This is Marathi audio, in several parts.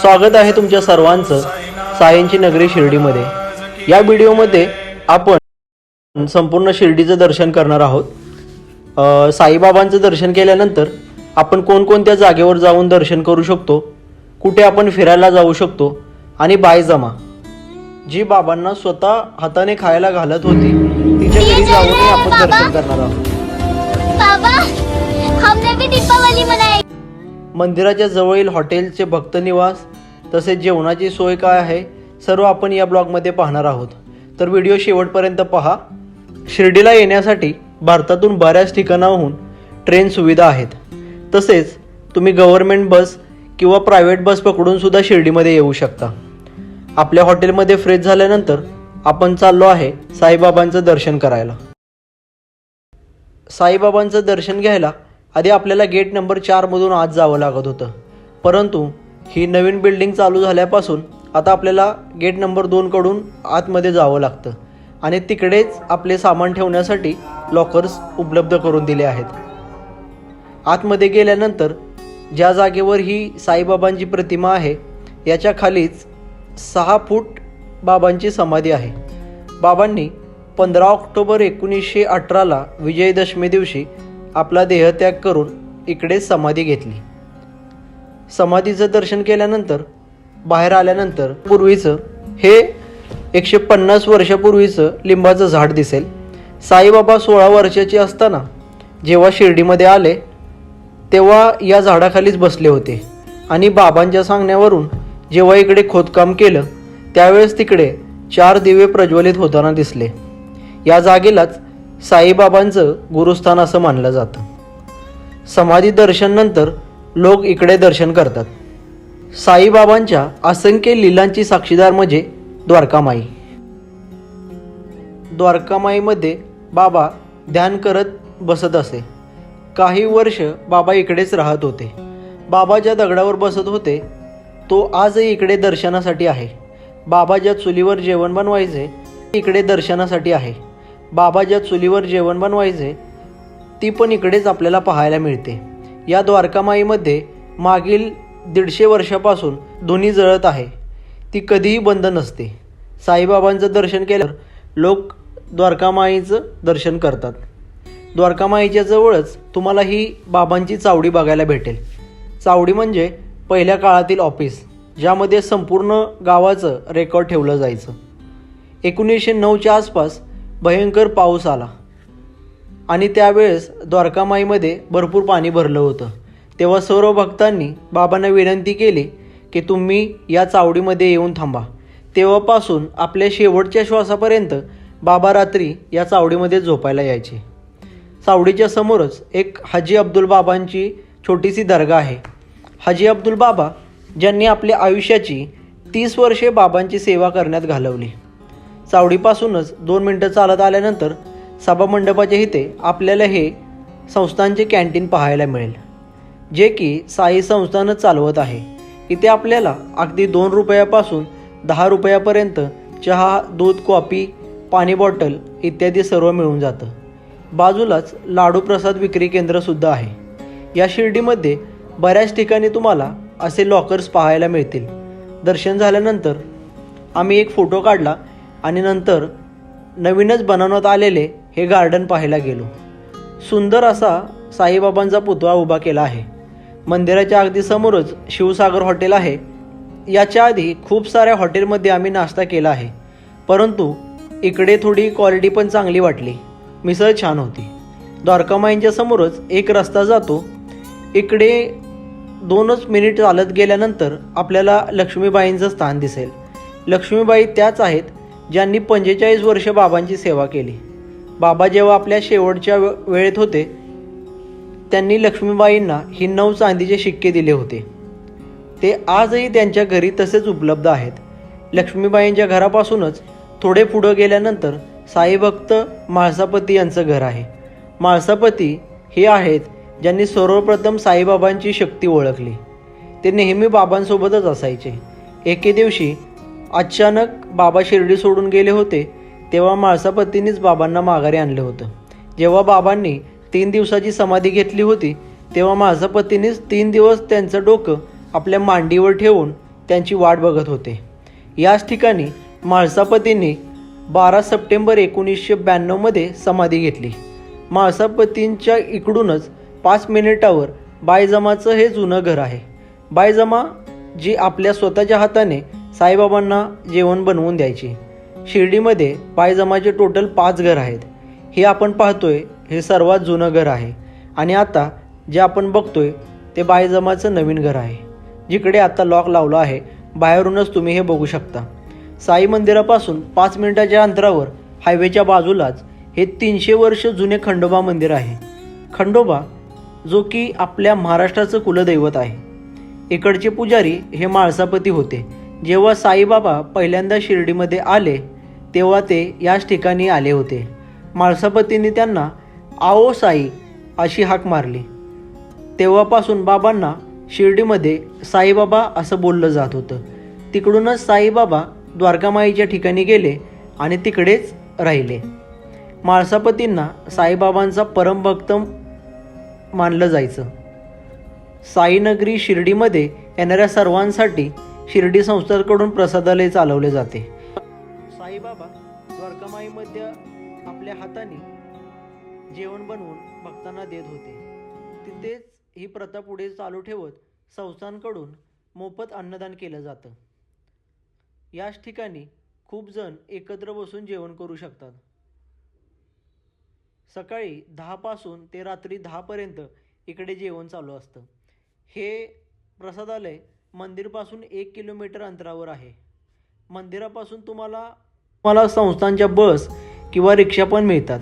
स्वागत आहे तुमच्या सर्वांचं सायंची नगरी शिर्डीमध्ये. या व्हिडिओमध्ये आपण संपूर्ण शिर्डीचं दर्शन करणार आहोत. साईबाबांचं दर्शन केल्यानंतर आपण कोणकोणत्या जागेवर जाऊन दर्शन करू शकतो कुठे आपण फिरायला जाऊ शकतो आणि बायजमा जी बाबांना स्वतः हाताने खायला घालत होती तिच्या घरी जाऊन आपण दर्शन करणार आहोत. मंदिराच्या जवळील हॉटेलचे भक्तनिवास तसेच जेवणाची सोय काय आहे सर्व आपण या ब्लॉगमध्ये पाहणार आहोत. तर व्हिडिओ शेवटपर्यंत पहा. शिर्डीला येण्यासाठी भारतातून बऱ्याच ठिकाणाहून ट्रेन सुविधा आहेत. तसेच तुम्ही गव्हर्मेंट बस किंवा प्रायव्हेट बस पकडून सुद्धा शिर्डीमध्ये येऊ शकता. आपल्या हॉटेलमध्ये फ्रेश झाल्यानंतर आपण चाललो आहे साईबाबांचं दर्शन करायला. साईबाबांचं दर्शन घ्यायला आधी आपल्याला गेट नंबर चारमधून आत जावं लागत होतं. परंतु ही नवीन बिल्डिंग चालू झाल्यापासून आता आपल्याला गेट नंबर दोनकडून आतमध्ये जावं लागतं. आणि तिकडेच आपले सामान ठेवण्यासाठी लॉकर्स उपलब्ध करून दिले आहेत. आतमध्ये गेल्यानंतर ज्या जागेवर ही साईबाबांची प्रतिमा आहे याच्या खालीच सहा फूट बाबांची समाधी आहे. बाबांनी पंधरा ऑक्टोबर एकोणीसशे अठराला विजयदशमी दिवशी आपला देहत्याग करून इकडे समाधी घेतली. समाधीचं दर्शन केल्यानंतर बाहेर आल्यानंतर पूर्वीचं हे एकशे पन्नास वर्षापूर्वीचं लिंबाचं झाड दिसेल. साईबाबा सोळा वर्षाचे असताना जेव्हा शिर्डीमध्ये आले तेव्हा या झाडाखालीच बसले होते. आणि बाबांच्या सांगण्यावरून जेव्हा इकडे खोदकाम केलं त्यावेळेस तिकडे चार दिवे प्रज्वलित होताना दिसले. या जागेलाच साईबाबांचं गुरुस्थान असं मानलं जातं. समाधी दर्शननंतर लोक इकडे दर्शन करतात. साईबाबांच्या असंख्य लिलांची साक्षीदार म्हणजे द्वारकामाई. द्वारकामाईमध्ये बाबा ध्यान करत बसत असे. काही वर्ष बाबा इकडेच राहत होते. बाबा ज्या दगडावर बसत होते तो आजही इकडे दर्शनासाठी आहे. बाबा ज्या चुलीवर जेवण बनवायचे इकडे दर्शनासाठी आहे. बाबा ज्या चुलीवर जेवण बनवायचे ती पण इकडेच आपल्याला पाहायला मिळते. या द्वारकामाईमध्ये मागील दीडशे वर्षापासून धुनी जळत आहे. ती कधीही बंद नसते. साईबाबांचं दर्शन केल्यावर लोक द्वारकामाईचं दर्शन करतात. द्वारकामाईच्या जवळच तुम्हाला ही बाबांची चावडी बघायला भेटेल. चावडी म्हणजे पहिल्या काळातील ऑफिस ज्यामध्ये संपूर्ण गावाचं रेकॉर्ड ठेवलं जायचं. एकोणीसशे नऊच्या आसपास भयंकर पाऊस आला. आणि त्यावेळेस द्वारकामाईमध्ये भरपूर पाणी भरलं होतं. तेव्हा सर्व भक्तांनी बाबांना विनंती केली की तुम्ही या चावडीमध्ये येऊन थांबा. तेव्हापासून आपल्या शेवटच्या श्वासापर्यंत बाबा रात्री या चावडीमध्ये झोपायला यायचे. चावडीच्या समोरच एक हाजी अब्दुल बाबांची छोटीशी दर्गा आहे. हाजी अब्दुल बाबा ज्यांनी आपल्या आयुष्याची तीस वर्षे बाबांची सेवा करण्यात घालवली. चावडीपासूनच दोन मिनटं चालत आल्यानंतर सभामंडपाच्या इथे आपल्याला हे संस्थांचे कॅन्टीन पाहायला मिळेल जे की साई संस्थानच चालवत आहे. इथे आपल्याला अगदी दोन रुपयापासून दहा रुपयापर्यंत चहा दूध कॉफी पाणी बॉटल इत्यादी सर्व मिळून जातं. बाजूलाच लाडू प्रसाद विक्री केंद्रसुद्धा आहे. या शिर्डीमध्ये बऱ्याच ठिकाणी तुम्हाला असे लॉकर्स पाहायला मिळतील. दर्शन झाल्यानंतर आम्ही एक फोटो काढला आणि नंतर नवीनच बनवण्यात आलेले हे गार्डन पाहायला गेलो. सुंदर असा साईबाबांचा पुतळा उभा केला आहे. मंदिराच्या अगदी समोरच शिवसागर हॉटेल आहे. याच्या आधी खूप साऱ्या हॉटेलमध्ये आम्ही नाश्ता केला आहे. परंतु इकडे थोडी क्वालिटी पण चांगली वाटली. मिसळ छान होती. द्वारकामाईंच्या समोरच एक रस्ता जातो. इकडे दोनच मिनिट चालत गेल्यानंतर आपल्याला लक्ष्मीबाईंचं स्थान दिसेल. लक्ष्मीबाई त्याच आहेत ज्यांनी पंचेचाळीस वर्ष बाबांची सेवा केली. बाबा जेव्हा आपल्या शेवटच्या वेळेत होते त्यांनी लक्ष्मीबाईंना ही नऊ चांदीचे शिक्के दिले होते. ते आजही त्यांच्या घरी तसेच उपलब्ध आहेत. लक्ष्मीबाईंच्या घरापासूनच थोडे पुढं गेल्यानंतर साईभक्त माळसापती यांचं घर आहे. माळसापती हे आहेत ज्यांनी सर्वप्रथम साईबाबांची शक्ती ओळखली. ते नेहमी बाबांसोबतच असायचे. एके दिवशी अचानक बाबा शिर्डी सोडून गेले होते तेव्हा माळसापतींनीच बाबांना माघारी आणलं होतं. जेव्हा बाबांनी तीन दिवसाची समाधी घेतली होती तेव्हा माझा तीन दिवस त्यांचं डोकं आपल्या मांडीवर ठेवून त्यांची वाट बघत होते. याच ठिकाणी म्हाळसापतींनी बारा सप्टेंबर एकोणीसशे ब्याण्णवमध्ये समाधी घेतली. म्हाळसापतींच्या इकडूनच पाच मिनिटावर बायजमाचं हे जुनं घर आहे. बायजमा जी आपल्या स्वतःच्या हाताने साईबाबांना जेवण बनवून द्यायचे. शिर्डीमध्ये बायजमाचे टोटल पाच घर आहेत. हे आपण पाहतोय हे सर्वात जुनं घर आहे. आणि आता जे आपण बघतोय ते बायजमाचं नवीन घर आहे. जिकडे आता लॉक लावलं आहे बाहेरूनच तुम्ही हे बघू शकता. साई मंदिरापासून पाच मिनिटाच्या अंतरावर हायवेच्या बाजूलाच हे तीनशे वर्ष जुने खंडोबा मंदिर आहे. खंडोबा जो की आपल्या महाराष्ट्राचं कुलदैवत आहे. इकडचे पुजारी हे माळसापती होते. जेव्हा साईबाबा पहिल्यांदा शिर्डीमध्ये आले तेव्हा ते याच ठिकाणी आले होते. माळसापतींनी त्यांना आओ साई अशी हाक मारली. तेव्हापासून बाबांना शिर्डीमध्ये साईबाबा असं बोललं जात होतं. तिकडूनच साईबाबा द्वारकामाईच्या ठिकाणी गेले आणि तिकडेच राहिले. माळसापतींना साईबाबांचा परमभक्त मानलं जायचं. साईनगरी शिर्डीमध्ये येणाऱ्या सर्वांसाठी शिर्डी संस्थांकडून प्रसादालय चालवले जाते. साईबाबा द्वारकामाईमध्ये आपल्या हाताने जेवण बनवून भक्तांना देत होते. तिथेच ही प्रथा पुढे चालू ठेवत संस्थांकडून मोफत अन्नदान केलं जातं. याच ठिकाणी खूप जण एकत्र बसून जेवण करू शकतात. सकाळी दहापासून ते रात्री दहापर्यंत इकडे जेवण चालू असतं. हे प्रसादालय मंदिरपासून एक किलोमीटर अंतरावर आहे. मंदिरापासून तुम्हाला तुम्हाला संस्थांच्या बस किंवा रिक्षा पण मिळतात.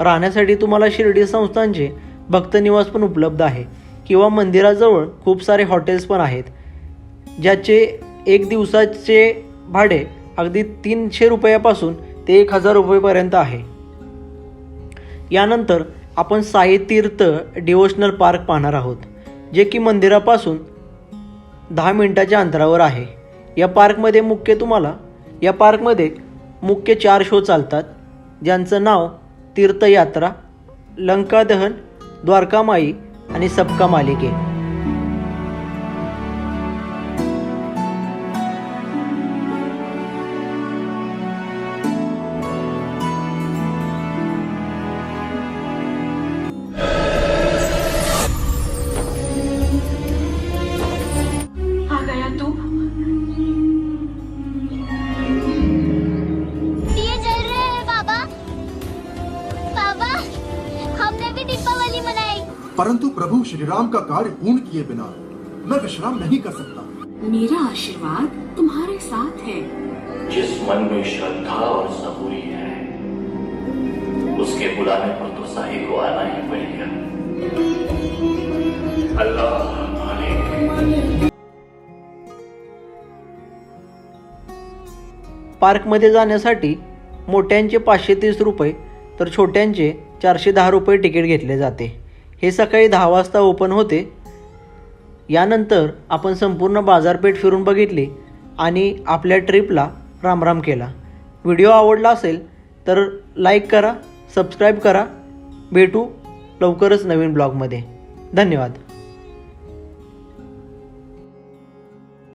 राहण्यासाठी तुम्हाला शिर्डी संस्थांचे भक्तनिवास पण उपलब्ध आहे किंवा मंदिराजवळ खूप सारे हॉटेल्स पण आहेत ज्याचे एक दिवसाचे भाडे अगदी तीनशे रुपयापासून ते एक हजार रुपयेपर्यंत आहे. यानंतर आपण साई तीर्थ डिवोशनल पार्क पाहणार आहोत जे की मंदिरापासून दहा मिनटाच्या अंतरावर आहे. या पार्कमध्ये मुख्य तुम्हाला या पार्कमध्ये मुख्य चार शो चालतात. ज्यांचं नाव तीर्थयात्रा लंकादहन द्वारकामाई आणि सबका मालिके प्रभु श्री राम का कार्य पूर्ण किए बिना मैं विश्राम नहीं कर सकता। मेरा आशीर्वाद तुम्हारे साथ है। जिस मन में श्रद्धा और सबूरी है उसके बुलाने पर तो साहिब को आना ही पड़ेगा। अल्लाह मालिक। पार्कमध्ये जाण्यासाठी मोठ्यांचे पाचशे तीस रुपये तर छोट्यांचे चारशे दहा रुपये तिकीट घेतले जाते. हे सकाळी दहा वाजता ओपन होते. यानंतर आपण संपूर्ण बाजारपेठ फिरून बघितली आणि आपल्या ट्रिपला रामराम केला. व्हिडिओ आवडला असेल तर लाईक करा सबस्क्राईब करा. भेटू लवकरच नवीन ब्लॉगमध्ये धन्यवाद.